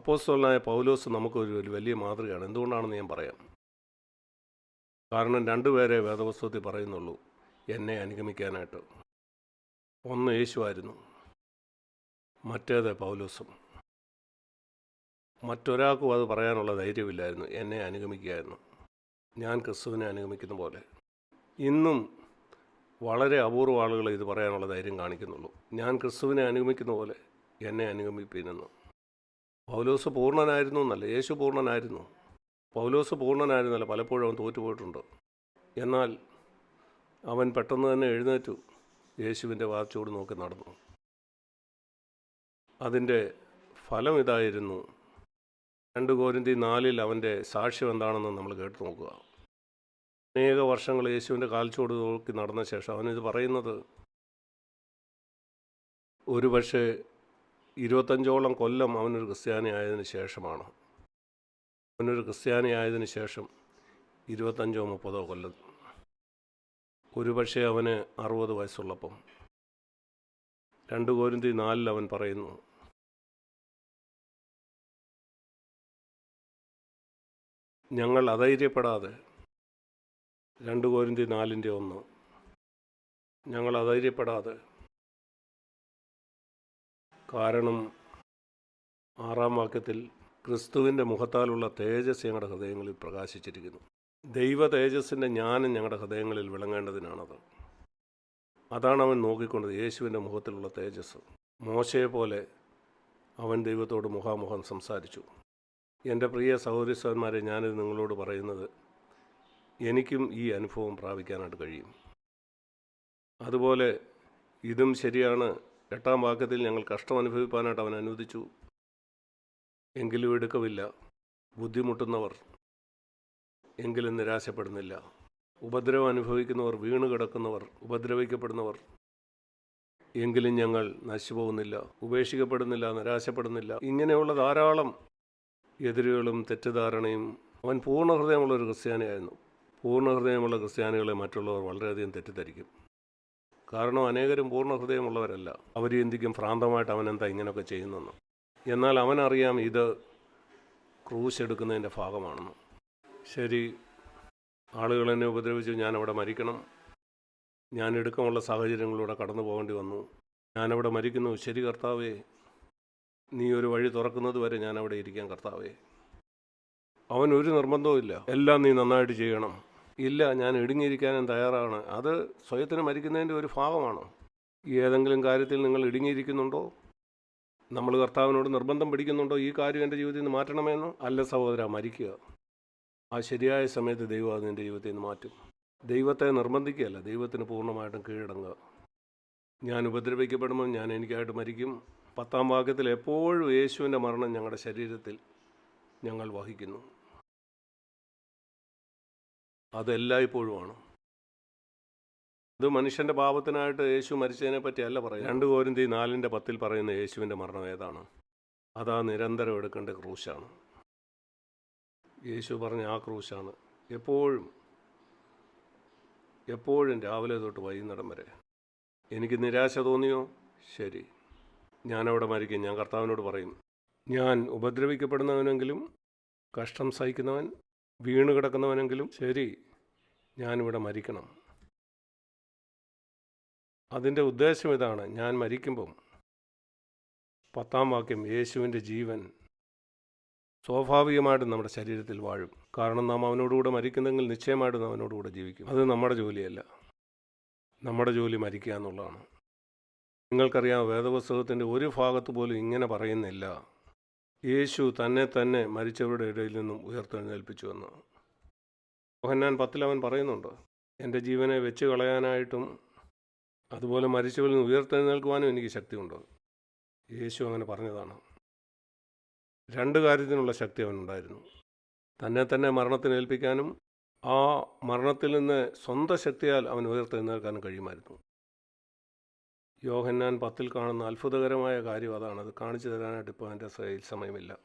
അപ്പോസ്തലനായ പൗലോസ് നമുക്കൊരു ഒരു വലിയ മാതൃകയാണ്. എന്തുകൊണ്ടാണെന്ന് ഞാൻ പറയാം? കാരണം രണ്ടുപേരെ വേദപുസ്തകത്തിൽ പറയുന്നുള്ളൂ എന്നെ അനുഗമിക്കാനായിട്ട്. ഒന്ന് യേശുവായിരുന്നു മറ്റേത് പൗലോസും. മറ്റൊരാൾക്കും അത് പറയാനുള്ള ധൈര്യമില്ലായിരുന്നു എന്നെ അനുഗമിക്കുകയായിരുന്നു ഞാൻ ക്രിസ്തുവിനെ അനുഗമിക്കുന്ന പോലെ. ഇന്നും വളരെ അപൂർവ ആളുകൾ ഇത് പറയാനുള്ള ധൈര്യം കാണിക്കുന്നുള്ളൂ. ഞാൻ ക്രിസ്തുവിനെ അനുഗമിക്കുന്ന പോലെ എന്നെ അനുഗമിപ്പിനെന്ന് പൗലോസ് പൂർണനായിരുന്നു എന്നല്ല യേശു പൂർണനായിരുന്നു. പൗലോസ് പൂർണനായിരുന്നല്ല പലപ്പോഴും അവൻ തോറ്റുപോയിട്ടുണ്ട്. എന്നാൽ അവൻ പെട്ടെന്ന് തന്നെ എഴുന്നേറ്റു യേശുവിന്റെ വാർച്ചയോട് നോക്കി നടന്നു. അതിന്റെ ഫലം ഇതായിരുന്നു രണ്ട് കോരിന്തി നാലിൽ അവന്റെ സാക്ഷ്യം എന്താണെന്ന് നമ്മൾ കേട്ടു നോക്കുക. അനേക വർഷങ്ങൾ യേശുവിന്റെ കാൽച്ചോട് നോക്കി നടന്ന ശേഷം അവനിത് പറയുന്നത് ഒരു പക്ഷേ ഇരുപത്തഞ്ചോളം കൊല്ലം അവനൊരു ക്രിസ്ത്യാനി ആയതിനു ശേഷമാണ്. അവനൊരു ക്രിസ്ത്യാനി ആയതിനു ശേഷം ഇരുപത്തഞ്ചോ മുപ്പതോ കൊല്ലം. ഒരുപക്ഷെ അവന് അറുപത് വയസ്സുള്ളപ്പം. രണ്ട് കോരിന്തി നാലിൽ അവൻ പറയുന്നു ഞങ്ങൾ അധൈര്യപ്പെടാതെ രണ്ട് കോരിന്തി നാലിന്റെ ഒന്ന്. ഞങ്ങൾ അധൈര്യപ്പെടാതെ കാരണം ആറാം വാക്യത്തിൽ ക്രിസ്തുവിന്റെ മുഖത്താലുള്ള തേജസ് ഞങ്ങളുടെ ഹൃദയങ്ങളിൽ പ്രകാശിച്ചിരിക്കുന്നു. ദൈവ തേജസ്സിന്റെ ജ്ഞാനം ഞങ്ങളുടെ ഹൃദയങ്ങളിൽ വിളങ്ങേണ്ടതിനാണത്. അതാണ് അവൻ നോക്കിക്കൊണ്ടത് യേശുവിന്റെ മുഖത്തിലുള്ള തേജസ്. മോശയെ പോലെ അവൻ ദൈവത്തോട് മുഖാമുഖം സംസാരിച്ചു. എന്റെ പ്രിയ സഹോദരി സഹോദരന്മാരെ ഞാനിത് നിങ്ങളോട് പറയുന്നത് എനിക്കും ഈ അനുഭവം പ്രാപിക്കാനായിട്ട് കഴിയും. അതുപോലെ ഇതും ശരിയാണ്. എട്ടാം വാക്യത്തിൽ ഞങ്ങൾ കഷ്ടം അനുഭവിപ്പാനായിട്ട് അവൻ അനുവദിച്ചു. എങ്കിലും എടുക്കവില്ല. ബുദ്ധിമുട്ടുന്നവർ എങ്കിലും നിരാശപ്പെടുന്നില്ല. ഉപദ്രവം അനുഭവിക്കുന്നവർ വീണ് കിടക്കുന്നവർ ഉപദ്രവിക്കപ്പെടുന്നവർ എങ്കിലും ഞങ്ങൾ നശിച്ചുപോകുന്നില്ല. ഉപേക്ഷിക്കപ്പെടുന്നില്ല നിരാശപ്പെടുന്നില്ല. ഇങ്ങനെയുള്ള ധാരാളം എതിരുകളും തെറ്റിദ്ധാരണയും അവൻ പൂർണ ഹൃദയമുള്ള ഒരു ക്രിസ്ത്യാനിയായിരുന്നു. പൂർണ ഹൃദയമുള്ള ക്രിസ്ത്യാനികളെ മറ്റുള്ളവർ വളരെയധികം തെറ്റിദ്ധരിക്കും. കാരണം അനേകരും പൂർണ ഹൃദയമുള്ളവരല്ല അവർ ചിന്തിക്കും ഭ്രാന്തമായിട്ട് അവൻ എന്താ ഇങ്ങനെയൊക്കെ ചെയ്യുന്നെന്ന്. എന്നാൽ അവനറിയാം ഇത് ക്രൂശ് എടുക്കുന്നതിന്റെ ഭാഗമാണെന്ന്. ശരി ആളുകൾ എന്നെ ഉപദ്രവിച്ചു ഞാൻ അവിടെ മരിക്കണം. ഞാൻ എടുക്കമുള്ള സാഹചര്യങ്ങളിലൂടെ കടന്നു പോകേണ്ടി വന്നു. ഞാനവിടെ മരിക്കുന്നു. ശരി കർത്താവേ. നീ ഒരു വഴി തുറക്കുന്നത് വരെ ഞാൻ അവിടെ ഇരിക്കാൻ കർത്താവേ. അവൻ ഒരു നിർബന്ധവും എല്ലാം നീ നന്നായിട്ട് ചെയ്യണം. ഇല്ല ഞാൻ ഇടുങ്ങിയിരിക്കാനും തയ്യാറാണ്. അത് സ്വയത്തിന് മരിക്കുന്നതിന്റെ ഒരു ഭാഗമാണ് ഏതെങ്കിലും കാര്യത്തിൽ നിങ്ങൾ ഇടുങ്ങിയിരിക്കുന്നുണ്ടോ? നമ്മൾ കർത്താവിനോട് നിർബന്ധം പിടിക്കുന്നുണ്ടോ? ഈ കാര്യം എന്റെ ജീവിതത്തിൽ നിന്ന് മാറ്റണമെന്ന്? അല്ല സഹോദര മരിക്കുക. ആ ശരിയായ സമയത്ത് ദൈവം അത് എന്റെ ജീവിതത്തിൽ നിന്ന് മാറ്റും. ദൈവത്തെ നിർബന്ധിക്കുകയല്ല ദൈവത്തിന് പൂർണമായിട്ടും കീഴടങ്ങുക. ഞാൻ ഉപദ്രവിക്കപ്പെടുമ്പോൾ ഞാൻ എനിക്കായിട്ട് മരിക്കും. പത്താം വാക്യത്തിൽ എപ്പോഴും യേശുവിന്റെ മരണം ഞങ്ങളുടെ ശരീരത്തിൽ ഞങ്ങൾ വഹിക്കുന്നു. അതെല്ലായ്പ്പോഴുമാണ് ഇത് മനുഷ്യന്റെ പാപത്തിനായിട്ട് യേശു മരിച്ചതിനെ പറ്റി അല്ല പറയും രണ്ട് കോരിന്തി നാലിന്റെ പത്തിൽ പറയുന്ന യേശുവിന്റെ മരണം ഏതാണ്? അതാ നിരന്തരം എടുക്കേണ്ട ക്രൂശാണ്. യേശു പറഞ്ഞ ആ ക്രൂശാണ്. എപ്പോഴും എപ്പോഴും രാവിലെ തൊട്ട് വൈകുന്നേരം വരെ. എനിക്ക് നിരാശ തോന്നിയോ? ശരി. ഞാനവിടെ മരിക്കും. ഞാൻ കർത്താവിനോട് പറയും. ഞാൻ ഉപദ്രവിക്കപ്പെടുന്നവനെങ്കിലും കഷ്ടം സഹിക്കുന്നവൻ വീണ് കിടക്കുന്നവനെങ്കിലും ശരി ഞാനിവിടെ മരിക്കണം. അതിന്റെ ഉദ്ദേശം ഇതാണ് ഞാൻ മരിക്കുമ്പം പത്താം വാക്യം യേശുവിന്റെ ജീവൻ സ്വാഭാവികമായിട്ടും നമ്മുടെ ശരീരത്തിൽ വാഴും. കാരണം നാം അവനോടുകൂടെ മരിക്കുന്നെങ്കിൽ നിശ്ചയമായിട്ടും അവനോടുകൂടെ ജീവിക്കും. അത് നമ്മുടെ ജോലിയല്ല. നമ്മുടെ ജോലി മരിക്കുക എന്നുള്ളതാണ്. നിങ്ങൾക്കറിയാം വേദപുസ്തകത്തിന്റെ ഒരു ഭാഗത്ത് പോലും ഇങ്ങനെ പറയുന്നില്ല. യേശു തന്നെ തന്നെ മരിച്ചവരുടെ ഇടയിൽ നിന്നും ഉയർത്തെഴുന്നേൽപ്പിച്ചു വന്നു. യോഹന്നാൻ പത്തിലവൻ പറയുന്നുണ്ട് എന്റെ ജീവനെ വെച്ച് കളയാനായിട്ടും അതുപോലെ മരിച്ചവരിൽ നിന്ന് ഉയർത്തെഴുന്നേൽക്കുവാനും എനിക്ക് ശക്തിയുണ്ട്. യേശു അങ്ങനെ പറഞ്ഞതാണ്. രണ്ട് കാര്യത്തിനുള്ള ശക്തി അവനുണ്ടായിരുന്നു. തന്നെ തന്നെ മരണത്തിന് ഏൽപ്പിക്കാനും ആ മരണത്തിൽ നിന്ന് സ്വന്തം ശക്തിയാൽ അവൻ ഉയർത്തെഴുന്നേൽക്കാനും കഴിയുമായിരുന്നു. യോഹന്നാൻ പത്തിൽ കാണുന്ന അത്ഭുതകരമായ കാര്യം അതാണ് അത് കാണിച്ചു തരാനായിട്ട് ഇപ്പോൾ എന്റെ കയ്യിൽ സമയമില്ല.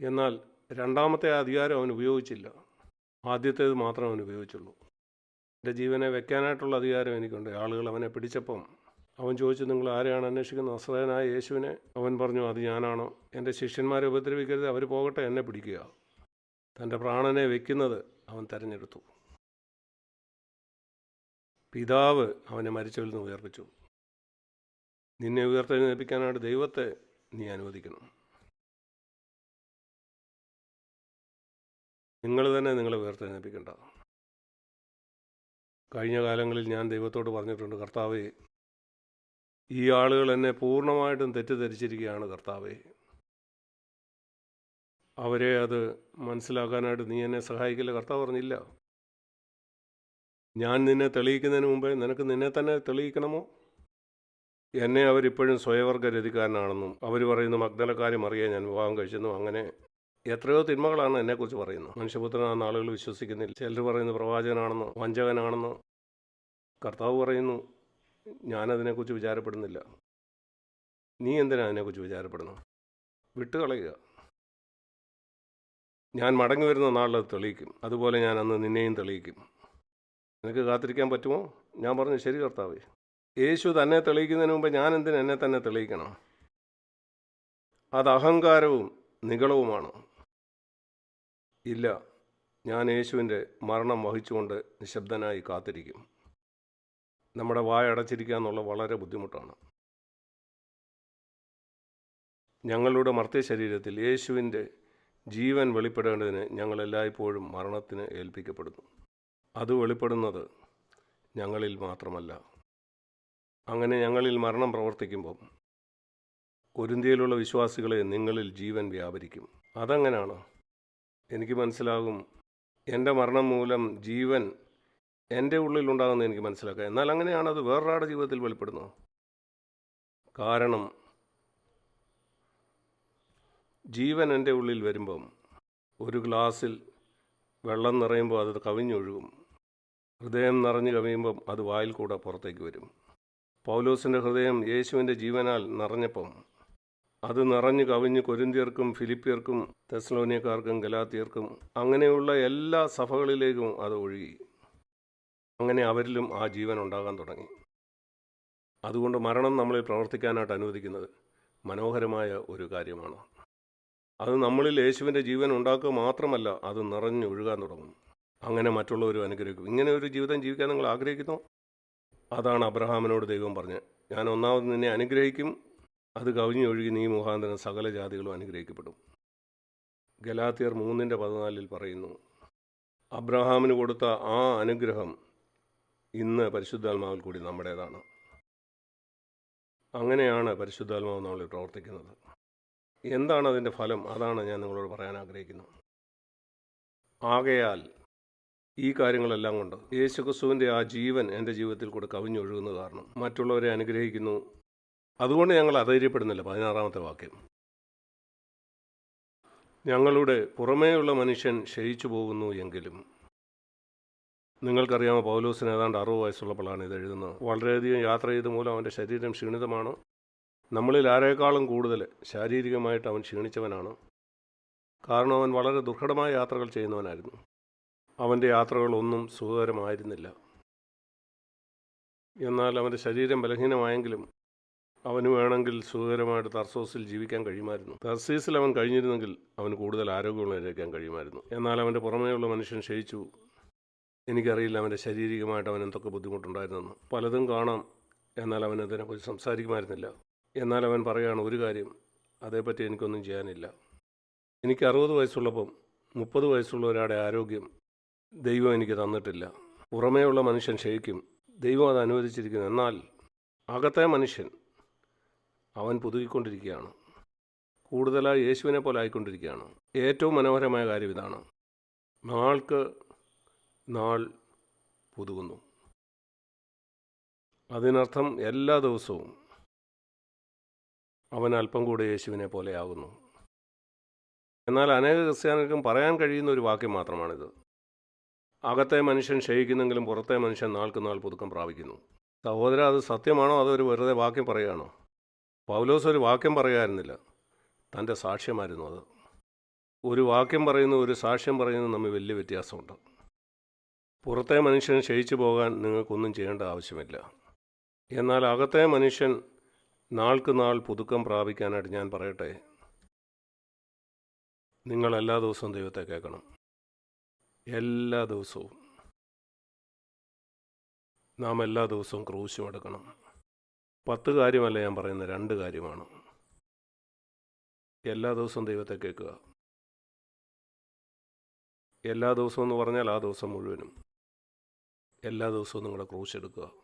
എന്നാൽ രണ്ടാമത്തെ അധികാരം അവൻ ഉപയോഗിച്ചില്ല. ആദ്യത്തേത് മാത്രം അവൻ ഉപയോഗിച്ചുള്ളൂ. എന്റെ ജീവനെ വെക്കാനായിട്ടുള്ള അധികാരം എനിക്കുണ്ട്. ആളുകൾ അവനെ പിടിച്ചപ്പം അവൻ ചോദിച്ചു നിങ്ങൾ ആരെയാണ് അന്വേഷിക്കുന്നത്? അസ്രയനായ യേശുവിനെ? അവൻ പറഞ്ഞു അത് ഞാനാണോ? എന്റെ ശിഷ്യന്മാരെ ഉപദ്രവിക്കരുത്. അവർ പോകട്ടെ എന്നെ പിടിക്കുക. തന്റെ പ്രാണനെ വെക്കുന്നത് അവൻ തിരഞ്ഞെടുത്തു. പിതാവ് അവനെ മരിച്ചവരിൽ നിന്ന് ഉയർപ്പിച്ചു. നിന്നെ ഉയർത്തെഴുന്നേൽപ്പിക്കാനായിട്ട് ദൈവത്തെ നീ അനുവദിക്കണം. നിങ്ങൾ തന്നെ നിങ്ങളെ ഉയർത്തെഴുന്നേൽപ്പിക്കണ്ട. കഴിഞ്ഞ കാലങ്ങളിൽ ഞാൻ ദൈവത്തോട് പറഞ്ഞിട്ടുണ്ട് കർത്താവേ ഈ ആളുകൾ എന്നെ പൂർണമായിട്ടും തെറ്റിദ്ധരിച്ചിരിക്കുകയാണ് കർത്താവേ. അവരെ അത് മനസ്സിലാക്കാനായിട്ട് നീ എന്നെ സഹായിക്കില്ല. കർത്താവ് പറഞ്ഞില്ല. ഞാൻ നിന്നെ തെളിയിക്കുന്നതിന് മുമ്പേ നിനക്ക് നിന്നെ തന്നെ തെളിയിക്കണമോ? എന്നെ അവരിപ്പോഴും സ്വയവർഗ രതിക്കാരനാണെന്നും അവർ പറയുന്നു മഗ്നലക്കാരി മറിയെ ഞാൻ വിവാഹം കഴിച്ചെന്നും അങ്ങനെ എത്രയോ തിന്മകളാണ് എന്നെക്കുറിച്ച് പറയുന്നത്. മനുഷ്യപുത്രനാണെന്ന് ആളുകൾ വിശ്വസിക്കുന്നില്ല. ചിലർ പറയുന്നു പ്രവാചകനാണെന്നോ വഞ്ചകനാണെന്നോ കർത്താവ് പറയുന്നു. ഞാനതിനെക്കുറിച്ച് വിചാരപ്പെടുന്നില്ല. നീ എന്തിനാ അതിനെക്കുറിച്ച് വിചാരപ്പെടുന്നു വിട്ടുകളയുക. ഞാൻ മടങ്ങി വരുന്ന നാളിൽ തെളിയിക്കും. അതുപോലെ ഞാൻ അന്ന് നിന്നെയും തെളിയിക്കും. നിനക്ക് കാത്തിരിക്കാൻ പറ്റുമോ? ഞാൻ പറഞ്ഞു ശരി കർത്താവേ. യേശു തന്നെ തെളിയിക്കുന്നതിന് മുമ്പ് ഞാൻ എന്തിന് എന്നെ തന്നെ തെളിയിക്കണം? അത് അഹങ്കാരവും നികളവുമാണ് ഇല്ല ഞാൻ യേശുവിന്റെ മരണം വഹിച്ചുകൊണ്ട് നിശബ്ദനായി കാത്തിരിക്കും. നമ്മുടെ വായ അടച്ചിരിക്കുക എന്നുള്ള വളരെ ബുദ്ധിമുട്ടാണ്. ഞങ്ങളുടെ മർത്യ ശരീരത്തിൽ യേശുവിന്റെ ജീവൻ വെളിപ്പെടേണ്ടതിന് ഞങ്ങളെല്ലായ്പ്പോഴും മരണത്തിന് ഏൽപ്പിക്കപ്പെടുന്നു. അത് വെളിപ്പെടുന്നത് ഞങ്ങളിൽ മാത്രമല്ല. അങ്ങനെ ഞങ്ങളിൽ മരണം പ്രവർത്തിക്കുമ്പം കൊരിന്തിയിലുള്ള വിശ്വാസികളെ നിങ്ങളിൽ ജീവൻ വ്യാപരിക്കും. അതെങ്ങനെയാണ് എനിക്ക് മനസ്സിലാകും. എന്റെ മരണം മൂലം ജീവൻ എന്റെ ഉള്ളിലുണ്ടാകുന്ന എനിക്ക് മനസ്സിലാക്കാം. എന്നാൽ അങ്ങനെയാണ് അത് വേറൊരാളുടെ ജീവിതത്തിൽ വെളിപ്പെടുന്നത്. കാരണം ജീവൻ എന്റെ ഉള്ളിൽ വരുമ്പം ഒരു ഗ്ലാസ്സിൽ വെള്ളം നിറയുമ്പോൾ അത് കവിഞ്ഞൊഴുകും. ഹൃദയം നിറഞ്ഞു കവിയുമ്പം അത് വായിൽ കൂടെ പുറത്തേക്ക് വരും. പൗലോസിന്റെ ഹൃദയം യേശുവിന്റെ ജീവനാൽ നിറഞ്ഞപ്പം അത് നിറഞ്ഞു കവിഞ്ഞ് കൊരിന്തിയർക്കും ഫിലിപ്പിയർക്കും തെസ്ലോനിയക്കാർക്കും ഗലാത്തിയർക്കും അങ്ങനെയുള്ള എല്ലാ സഭകളിലേക്കും അത് ഒഴുകി. അങ്ങനെ അവരിലും ആ ജീവൻ ഉണ്ടാകാൻ തുടങ്ങി. അതുകൊണ്ട് മരണം നമ്മളിൽ പ്രവർത്തിക്കാനായിട്ട് അനുവദിക്കുന്നത് മനോഹരമായ ഒരു കാര്യമാണ്. അത് നമ്മളിൽ യേശുവിന്റെ ജീവൻ ഉണ്ടാക്കുക മാത്രമല്ല അത് നിറഞ്ഞു ഒഴുകാൻ തുടങ്ങും. അങ്ങനെ മറ്റുള്ളവരും അനുഗ്രഹിക്കും. ഇങ്ങനെ ഒരു ജീവിതം ജീവിക്കാൻ നിങ്ങൾ ആഗ്രഹിക്കുന്നു? അതാണ് അബ്രഹാമിനോട് ദൈവം പറഞ്ഞത്. ഞാൻ ഒന്നാമത് നിന്നെ അനുഗ്രഹിക്കും അത് കവിഞ്ഞൊഴുകി നീ മുഖാന്തരം സകല ജാതികളും അനുഗ്രഹിക്കപ്പെടും. ഗലാത്തിയർ മൂന്നിന്റെ പതിനാലിൽ പറയുന്നു അബ്രഹാമിന് കൊടുത്ത ആ അനുഗ്രഹം ഇന്ന് പരിശുദ്ധാത്മാവിൽ കൂടി നമ്മുടേതാണ്. അങ്ങനെയാണ് പരിശുദ്ധാത്മാവ് നമ്മൾ പ്രവർത്തിക്കുന്നത്. എന്താണ് അതിന്റെ ഫലം? അതാണ് ഞാൻ നിങ്ങളോട് പറയാൻ ആഗ്രഹിക്കുന്നത് ആകയാൽ ഈ കാര്യങ്ങളെല്ലാം കൊണ്ട് യേശു ക്രിസ്തുവിന്റെ ആ ജീവൻ എന്റെ ജീവിതത്തിൽ കൂടെ കവിഞ്ഞൊഴുകുന്ന കാരണം മറ്റുള്ളവരെ അനുഗ്രഹിക്കുന്നു. അതുകൊണ്ട് ഞങ്ങൾ അധൈര്യപ്പെടുന്നില്ല. പതിനാറാമത്തെ വാക്യം. ഞങ്ങളുടെ പുറമേയുള്ള മനുഷ്യൻ ക്ഷയിച്ചു പോകുന്നു എങ്കിലും. നിങ്ങൾക്കറിയാമോ പൗലോസിന് ഏതാണ്ട് അറുപത് വയസ്സുള്ളപ്പോഴാണ് ഇത് എഴുതുന്നത്. വളരെയധികം യാത്ര ചെയ്ത മൂലം അവന്റെ ശരീരം ക്ഷീണിതമാണ്. നമ്മളിൽ ആരേക്കാളും കൂടുതൽ ശാരീരികമായിട്ട് അവൻ ക്ഷീണിച്ചവനാണ്. കാരണം അവൻ വളരെ ദുർഘടമായ യാത്രകൾ ചെയ്യുന്നവനായിരുന്നു. അവന്റെ യാത്രകളൊന്നും സുഖകരമായിരുന്നില്ല. എന്നാൽ അവന്റെ ശരീരം ബലഹീനമായെങ്കിലും അവന് വേണമെങ്കിൽ സുഖകരമായിട്ട് തർസോസിൽ ജീവിക്കാൻ കഴിയുമായിരുന്നു. തർസീസിൽ അവൻ കഴിഞ്ഞിരുന്നെങ്കിൽ അവന് കൂടുതൽ ആരോഗ്യമുള്ളവരേക്കാൻ കഴിയുമായിരുന്നു. എന്നാൽ അവന്റെ പുറമേയുള്ള മനുഷ്യൻ ക്ഷയിച്ചു എനിക്കറിയില്ല അവന്റെ ശാരീരികമായിട്ട് അവൻ എന്തൊക്കെ ബുദ്ധിമുട്ടുണ്ടായിരുന്നെന്ന്. പലതും കാണാം. എന്നാൽ അവൻ അതിനെക്കുറിച്ച് സംസാരിക്കുമായിരുന്നില്ല. എന്നാൽ അവൻ പറയുകയാണ് ഒരു കാര്യം അതേപ്പറ്റി എനിക്കൊന്നും ചെയ്യാനില്ല. എനിക്ക് അറുപത് വയസ്സുള്ളപ്പം മുപ്പത് വയസ്സുള്ള ഒരാളുടെ ആരോഗ്യം ദൈവം എനിക്ക് തന്നിട്ടില്ല. പുറമേയുള്ള മനുഷ്യൻ ക്ഷയിക്കും. ദൈവം അത് അനുവദിച്ചിരിക്കുന്നു. എന്നാൽ അകത്തെ മനുഷ്യൻ അവൻ പുതുക്കിക്കൊണ്ടിരിക്കുകയാണ് കൂടുതലായി യേശുവിനെ പോലെ ആയിക്കൊണ്ടിരിക്കുകയാണ്. ഏറ്റവും മനോഹരമായ കാര്യം ഇതാണ്. നാൾക്ക് നാൾ പുതുകുന്നു. അതിനർത്ഥം എല്ലാ ദിവസവും അവൻ അല്പം കൂടെ യേശുവിനെ പോലെയാകുന്നു എന്നാൽ അനേക ക്രിസ്ത്യാനികൾക്കും പറയാൻ കഴിയുന്ന ഒരു വാക്യം മാത്രമാണിത്. അകത്തെ മനുഷ്യൻ ക്ഷയിക്കുന്നെങ്കിലും പുറത്തെ മനുഷ്യൻ നാൾക്ക് നാൾ പുതുക്കം പ്രാപിക്കുന്നു. സഹോദര അത് സത്യമാണോ? അതോ ഒരു വെറുതെ വാക്യം പറയുകയാണോ? പൗലോസ് ഒരു വാക്യം പറയായിരുന്നില്ല തന്റെ സാക്ഷ്യമായിരുന്നു അത്. ഒരു വാക്യം പറയുന്നു ഒരു സാക്ഷ്യം പറയുന്നു തമ്മിൽ വലിയ വ്യത്യാസമുണ്ട്. പുറത്തെ മനുഷ്യൻ ക്ഷയിച്ചു പോകാൻ നിങ്ങൾക്കൊന്നും ചെയ്യേണ്ട ആവശ്യമില്ല. എന്നാൽ അകത്തെ മനുഷ്യൻ നാൾക്ക് നാൾ പുതുക്കം പ്രാപിക്കാനായിട്ട് ഞാൻ പറയട്ടെ? നിങ്ങൾ എല്ലാ ദിവസവും ദൈവത്തെ കേൾക്കണം. എല്ലാ ദിവസവും. നാം എല്ലാ ദിവസവും ക്രൂശും എടുക്കണം പത്ത് കാര്യമല്ല ഞാൻ പറയുന്ന രണ്ട് കാര്യമാണ്. എല്ലാ ദിവസവും ദൈവത്തെ കേൾക്കുക. എല്ലാ ദിവസവും എന്ന് പറഞ്ഞാൽ ആ ദിവസം മുഴുവനും. എല്ലാ ദിവസവും നിങ്ങളുടെ ക്രൂശ് എടുക്കുക.